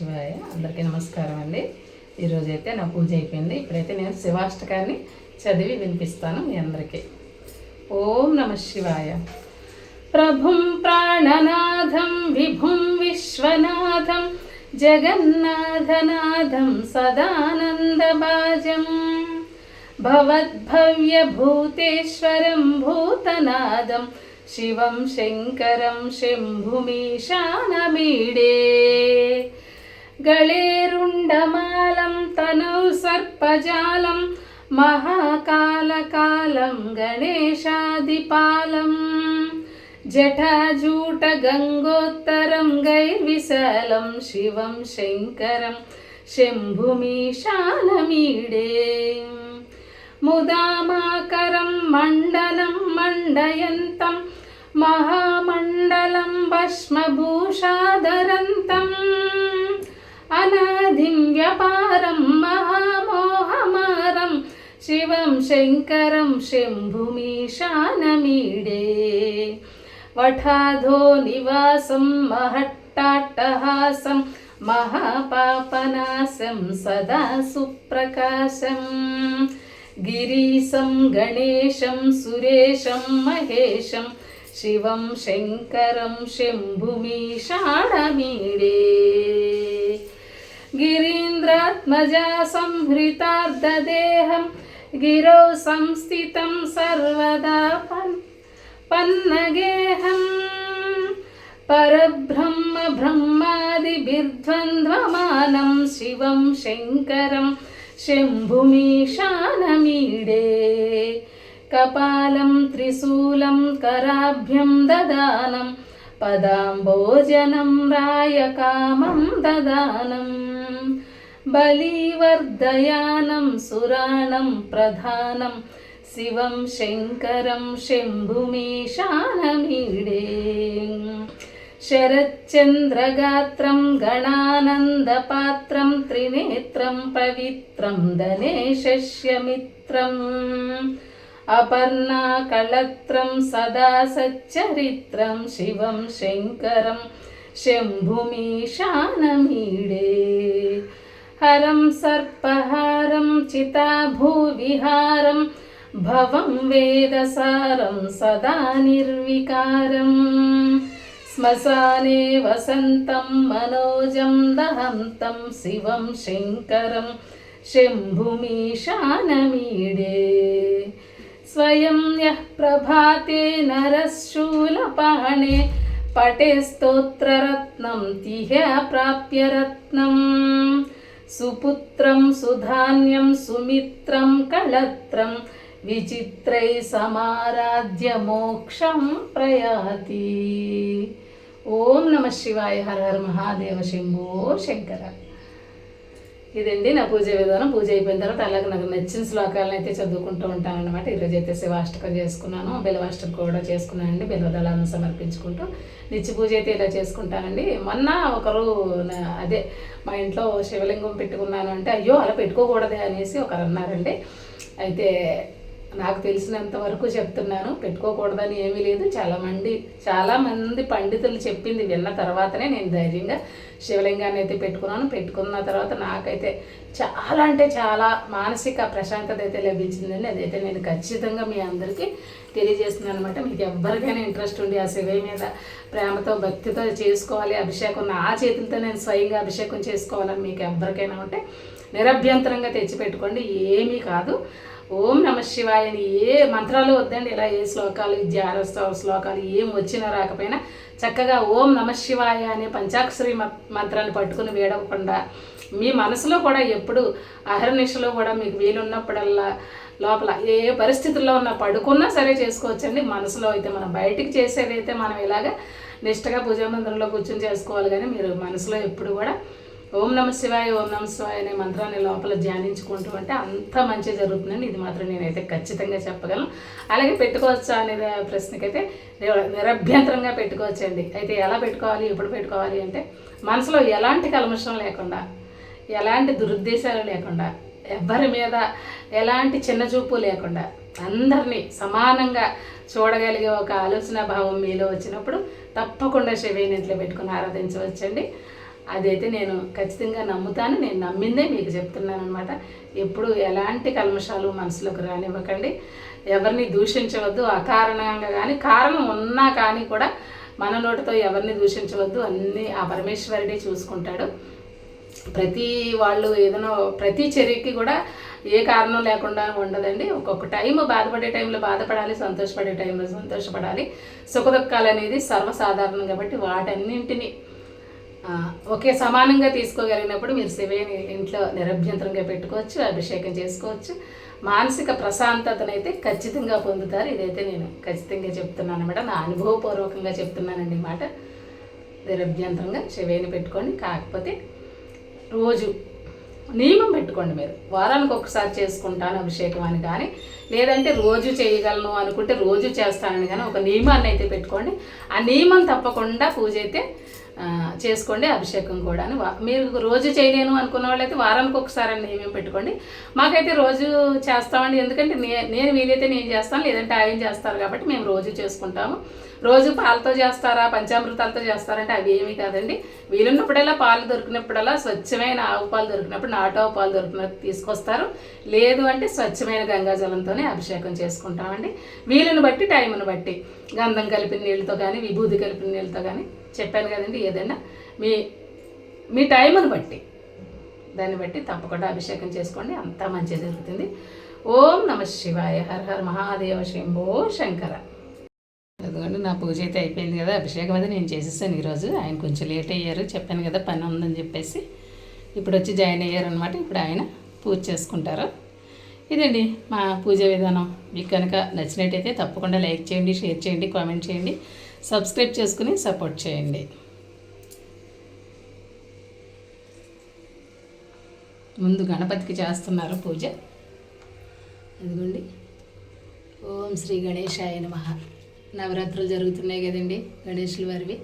శివాయ. అందరికీ నమస్కారం అండి. ఈరోజైతే నా పూజ అయిపోయింది. ఇప్పుడైతే నేను శివాష్టకాన్ని చదివి వినిపిస్తాను మీ అందరికీ. ఓం నమ శివాయ. ప్రభుం ప్రాణనాథం విభుం విశ్వనాథం జగన్నాథనాథం సదానందబాజం భవద్భవ్యభూతేశ్వరం భూతనాదం శివం శంకరం శంభుమీశానమీడే. గళేరుండమాలం తనౌ సర్పజాలం మహాకాలకాలం గణేశాదిపాలం జటాజూట గంగోత్తరం గైర్విశాలం శివం శంకరం శంభుమీశానమీడే ముదామాకరం మండలం మండయంతం మహామండలం ജ്ഞാനാധിം വ്യപാരം മഹാമോഹമാരം ശിവം ശങ്കരം ശംഭുമീശാനമീഡേ വഠാധോ നിവാസം മഹട്ടാട്ടഹാസം महापापनाशं सदा सुप्रकाशं गिरीशं गणेशं सुरेशं महेशं शिवं शङ्करं शम्भुमीषाणमीडे శంభుమీషాణమీడే గిరీంద్రాత్మజా సంహృతార్ధదేహం గిరౌ సంస్థితం సర్వదా పన్ పన్నగేహం పరబ్రహ్మ బ్రహ్మాదిభిర్ద్వంద్వమానం శివం శంకరం శంభుమీశానమీడే కపాలం త్రిశూలం కరాభ్యం దదానం పదాంబోజనం రాయకామం बलिवर्धयानं सुराणं प्रधानं शिवं शङ्करं शम्भुमीशानमीडे। शरच्चन्द्रगात्रं गणानन्दपात्रं त्रिनेत्रं पवित्रं धनेशस्य मित्रम् अपर्णाकळत्रं सदा सच्चरित्रं शिवं शङ्करं शम्भुमीशानमीडे। हरं सर्पहारं चिताभूविहारं, भवं वेदसारं सदा निर्विकारम् श्मशाने वसन्तं मनोजं दहन्तं शिवं शङ्करं, शम्भुमीशानमीडे। स्वयं यः प्रभाते नरशूलपाणे, पटे स्तोत्ररत्नं तिह्य प्राप्य रत्नम् సుపుత్రం సుధాన్యం సుమిత్రం కళత్రం విచిత్రై సమారాధ్య మోక్షం ప్రయాతి ఓం నమ శివాయ హర హర మహాదేవ శంభో శంకర ఇదండి నా పూజ విధానం. పూజ అయిపోయిన తర్వాత అలాగే నాకు నచ్చిన శ్లోకాలను అయితే చదువుకుంటూ ఉంటాను అనమాట ఈరోజు అయితే శివాష్టకం చేసుకున్నాను. బెలవాష్టకం కూడా చేసుకున్నాను అండి. బిలవదళాలను సమర్పించుకుంటూ నిత్య పూజ అయితే ఇలా చేసుకుంటానండి. మొన్న ఒకరు నా- అదే మా ఇంట్లో శివలింగం పెట్టుకున్నాను అంటే అయ్యో అలా పెట్టుకోకూడదే అనేసి ఒకరు అన్నారండి. అయితే నాకు తెలిసినంత వరకు చెప్తున్నాను పెట్టుకోకూడదని ఏమీ లేదు. చాలా మంది పండితులు చెప్పింది విన్న తర్వాతనే నేను ధైర్యంగా శివలింగాన్ని అయితే పెట్టుకున్నాను. పెట్టుకున్న తర్వాత నాకైతే చాలా అంటే చాలా మానసిక ప్రశాంతత అయితే లభించిందండి. అదైతే నేను ఖచ్చితంగా మీ అందరికీ తెలియజేస్తున్నాను అనమాట మీకు ఎవరికైనా ఇంట్రెస్ట్ ఉండి ఆ శివయ్య మీద ప్రేమతో భక్తితో చేసుకోవాలి అభిషేకం నా చేతులతో నేను స్వయంగా అభిషేకం చేసుకోవాలని మీకు ఎవరికైనా ఉంటే నిరభ్యంతరంగా తెచ్చిపెట్టుకోండి ఏమీ కాదు. ఓం నమ శివాయని ఏ మంత్రాలు వద్దండి. ఇలా ఏ శ్లోకాలు ధ్యాన శ్లోకాలు ఏం వచ్చినా రాకపోయినా చక్కగా ఓం నమ శివాయ అనే పంచాక్షరి మంత్రాన్ని పట్టుకుని వేడవకుండా మీ మనసులో కూడా ఎప్పుడు అహర్నిశలో కూడా మీకు వీలున్నప్పుడల్లా లోపల ఏ ఏ పరిస్థితుల్లో ఉన్నా పడుకున్నా సరే చేసుకోవచ్చండి. మనసులో అయితే మనం బయటికి చేసేదైతే మనం ఇలాగ నిష్టగా పూజా మందిరంలో కూర్చొని చేసుకోవాలి కానీ మీరు మనసులో ఎప్పుడు కూడా ఓం నమ శివాయ ఓం నమ శివాయ అనే మంత్రాన్ని లోపల ధ్యానించుకుంటూ అంటే అంత మంచి జరుగుతుందని ఇది మాత్రం నేనైతే ఖచ్చితంగా చెప్పగలను. అలాగే పెట్టుకోవచ్చా అనే ప్రశ్నకైతే నిరభ్యంతరంగా పెట్టుకోవచ్చండి. అయితే ఎలా పెట్టుకోవాలి ఎప్పుడు పెట్టుకోవాలి అంటే మనసులో ఎలాంటి కల్మషం లేకుండా ఎలాంటి దురుద్దేశాలు లేకుండా ఎవ్వరి మీద ఎలాంటి చిన్న చూపు లేకుండా అందరినీ సమానంగా చూడగలిగే ఒక ఆలోచన భావం మీలో వచ్చినప్పుడు తప్పకుండా శివేని ఇంట్లో పెట్టుకుని ఆరాధించవచ్చండి. అదైతే నేను ఖచ్చితంగా నమ్ముతాను. నేను నమ్మిందే మీకు చెప్తున్నాను అనమాట ఎప్పుడు ఎలాంటి కల్మషాలు మనసులోకి రానివ్వకండి. ఎవరిని దూషించవద్దు. అకారణంగా కానీ కారణం ఉన్నా కానీ కూడా మన నోటితో ఎవరిని దూషించవద్దు. అన్నీ ఆ పరమేశ్వరుడే చూసుకుంటాడు. ప్రతి వాళ్ళు ఏదైనా ప్రతి చర్యకి కూడా ఏ కారణం లేకుండా ఉండదండి. ఒక్కొక్క టైం బాధపడే టైంలో బాధపడాలి సంతోషపడే టైంలో సంతోషపడాలి. సుఖదుఖాలు అనేది సర్వసాధారణం కాబట్టి వాటన్నింటినీ ఒకే సమానంగా తీసుకోగలిగినప్పుడు మీరు శివేని ఇంట్లో నిరభ్యంతరంగా పెట్టుకోవచ్చు అభిషేకం చేసుకోవచ్చు. మానసిక ప్రశాంతతనైతే ఖచ్చితంగా పొందుతారు. ఇదైతే నేను ఖచ్చితంగా చెప్తున్నాను అనమాట నా అనుభవపూర్వకంగా చెప్తున్నానండి ఈ మాట. నిరభ్యంతరంగా శివేని పెట్టుకోండి. కాకపోతే రోజు నియమం పెట్టుకోండి మీరు. వారానికి ఒకసారి చేసుకుంటాను అభిషేకం అని కానీ లేదంటే రోజు చేయగలను అనుకుంటే రోజు చేస్తానని కానీ ఒక నియమాన్ని అయితే పెట్టుకోండి. ఆ నియమం తప్పకుండా పూజ అయితే చేసుకోండి అభిషేకం కూడా మీరు రోజు చేయలేను అనుకున్న వాళ్ళైతే వారానికి ఒకసారి అని నియమం పెట్టుకోండి. మాకైతే రోజు చేస్తామండి ఎందుకంటే నే నేను వీలైతే నేను చేస్తాను లేదంటే ఆయన చేస్తారు కాబట్టి మేము రోజు చేసుకుంటాము. రోజు పాలతో చేస్తారా పంచామృతాలతో చేస్తారంటే అవి ఏమీ కాదండి. వీలున్నప్పుడల్లా పాలు దొరికినప్పుడల్లా స్వచ్ఛమైన ఆవు పాలు దొరికినప్పుడు నాటు ఆవు పాలు దొరికినప్పుడు తీసుకొస్తారు. లేదు అంటే స్వచ్ఛమైన గంగాజలంతోనే అభిషేకం చేసుకుంటామండి. వీలుని బట్టి టైంను బట్టి గంధం కలిపిన నీళ్ళతో కానీ విభూతి కలిపిన నీళ్ళతో కానీ చెప్పాను కదండి ఏదైనా మీ మీ టైంను బట్టి. దాన్ని బట్టి తప్పకుండా అభిషేకం చేసుకోండి అంతా మంచిగా జరుగుతుంది. ఓం నమ శివాయ హర హర మహాదేవ శంభో శంకర. అదిగోండి నా పూజ అయితే అయిపోయింది కదా అభిషేకం అయితే నేను చేసేసాను ఈరోజు. ఆయన కొంచెం లేట్ అయ్యారు చెప్పాను కదా పని ఉందని చెప్పేసి. ఇప్పుడు వచ్చి జాయిన్ అయ్యారు అనమాట ఇప్పుడు ఆయన పూజ చేసుకుంటారు. ఇదండి మా పూజ విధానం. మీకు కనుక నచ్చినట్టయితే తప్పకుండా లైక్ చేయండి షేర్ చేయండి కామెంట్ చేయండి. సబ్స్క్రైబ్ చేసుకుని సపోర్ట్ చేయండి. ముందు గణపతికి చేస్తున్నారు పూజ. అదిగోండి. ఓం శ్రీ గణేశాయ నమ. నవరాత్రులు జరుగుతున్నాయి కదండి గణేషుల వారివి.